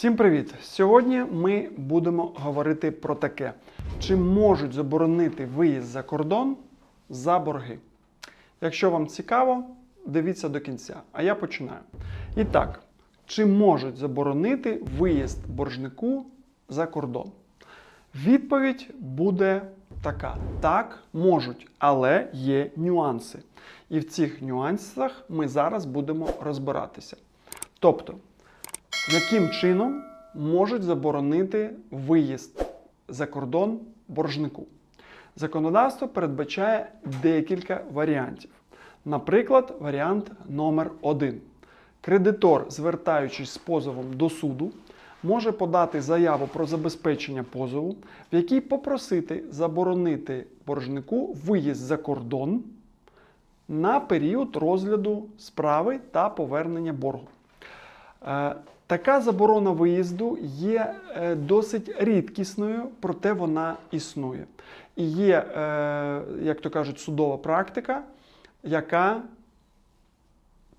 Всім привіт! Сьогодні ми будемо говорити про таке: чи можуть заборонити виїзд за кордон за борги? Якщо вам цікаво, дивіться до кінця. А я починаю. І так, чи можуть заборонити виїзд боржнику за кордон? Відповідь буде така: так, можуть, але є нюанси. І в цих нюансах ми зараз будемо розбиратися. Тобто, яким чином можуть заборонити виїзд за кордон боржнику? Законодавство передбачає декілька варіантів. Наприклад, варіант номер 1 Кредитор, звертаючись з позовом до суду, може подати заяву про забезпечення позову, в якій попросити заборонити боржнику виїзд за кордон на період розгляду справи та повернення боргу. Така заборона виїзду є е, досить рідкісною, проте вона існує. І є, е, як то кажуть, судова практика, яка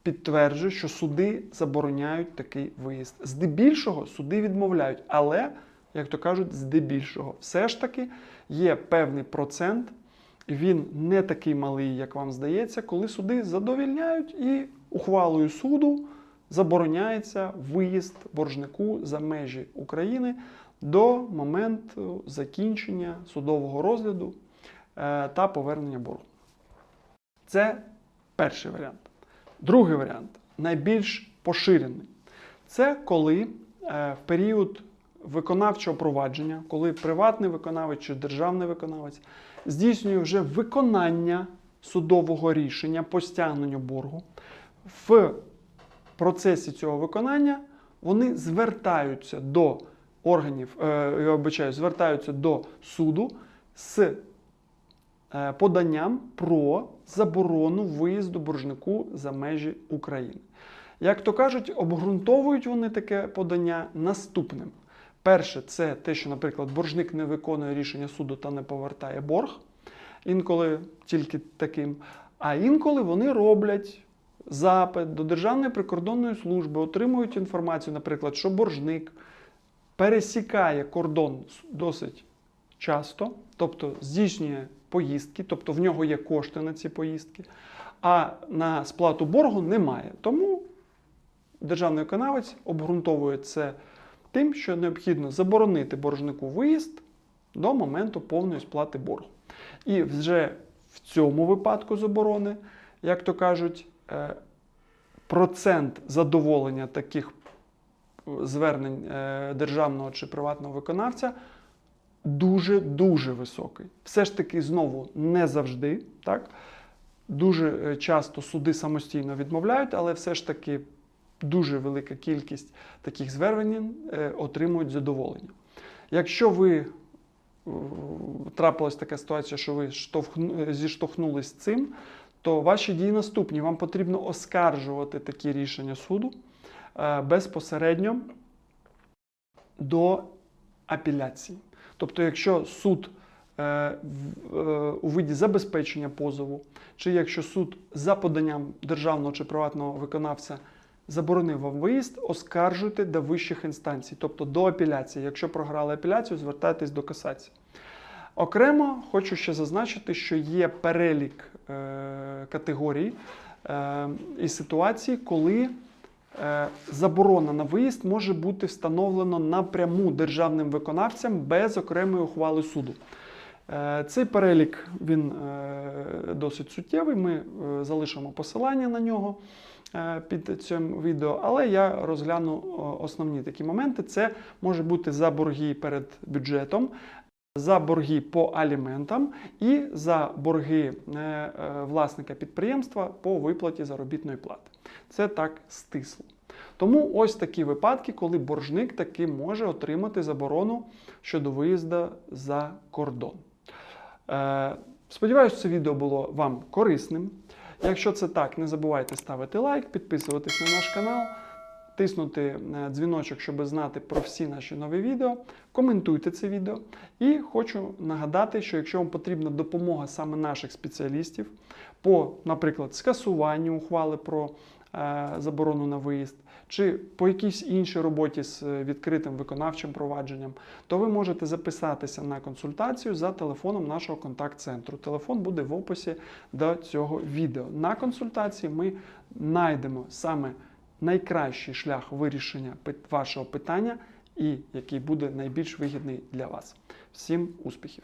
підтверджує, що суди забороняють такий виїзд. Здебільшого суди відмовляють, але, як то кажуть, здебільшого, все ж таки є певний процент, він не такий малий, як вам здається, коли суди задовільняють і ухвалою суду забороняється виїзд боржнику за межі України до моменту закінчення судового розгляду е, та повернення боргу. Це перший варіант. Другий варіант найбільш поширений. Це коли е, в період виконавчого провадження, коли приватний виконавець чи державний виконавець здійснює вже виконання судового рішення по стягненню боргу. В процесі цього виконання вони звертаються до органів, е, я обичаю, звертаються до суду з е, поданням про заборону виїзду боржнику за межі України. Як то кажуть, обґрунтовують вони таке подання наступним. Перше, це те, що, наприклад, боржник не виконує рішення суду та не повертає борг, інколи тільки таким. А інколи вони роблять запит до Державної прикордонної служби, отримують інформацію, наприклад, що боржник пересікає кордон досить часто, тобто здійснює поїздки, тобто в нього є кошти на ці поїздки, а на сплату боргу немає. Тому державний виконавець обґрунтовує це тим, що необхідно заборонити боржнику виїзд до моменту повної сплати боргу. І вже в цьому випадку заборони, як то кажуть, процент задоволення таких звернень е, державного чи приватного виконавця дуже-дуже високий. Все ж таки, знову не завжди. Так? Дуже е, часто суди самостійно відмовляють, але все ж таки дуже велика кількість таких звернень е, отримують задоволення. Якщо ви е, трапилась така ситуація, що ви зіштовхнулись з цим, то ваші дії наступні. Вам потрібно оскаржувати такі рішення суду е, безпосередньо до апеляції. Тобто, якщо суд е, е, у виді забезпечення позову, чи якщо суд за поданням державного чи приватного виконавця заборонив вам виїзд, оскаржуйте до вищих інстанцій, тобто до апеляції. Якщо програли апеляцію, звертайтесь до касації. Окремо хочу ще зазначити, що є перелік е, категорій е, і ситуацій, коли е, заборона на виїзд може бути встановлено напряму державним виконавцям без окремої ухвали суду. Цей перелік він досить суттєвий. Ми залишимо посилання на нього під цим відео, але я розгляну основні такі моменти. Це може бути за борги перед бюджетом, за борги по аліментам і за борги е, е, власника підприємства по виплаті заробітної плати. Це так стисло. Тому ось такі випадки, коли боржник таки може отримати заборону щодо виїзду за кордон. Е, Сподіваюсь, це відео було вам корисним. Якщо це так, не забувайте ставити лайк, підписуватись на наш канал, тиснути е, дзвіночок, щоб знати про всі наші нові відео. Коментуйте це відео. І хочу нагадати, що якщо вам потрібна допомога саме наших спеціалістів по, наприклад, скасуванню ухвали про е, заборону на виїзд, чи по якійсь іншій роботі з е, відкритим виконавчим провадженням, то ви можете записатися на консультацію за телефоном нашого контакт-центру. Телефон буде в описі до цього відео. На консультації ми знайдемо саме найкращий шлях вирішення вашого питання і який буде найбільш вигідний для вас. Всім успіхів!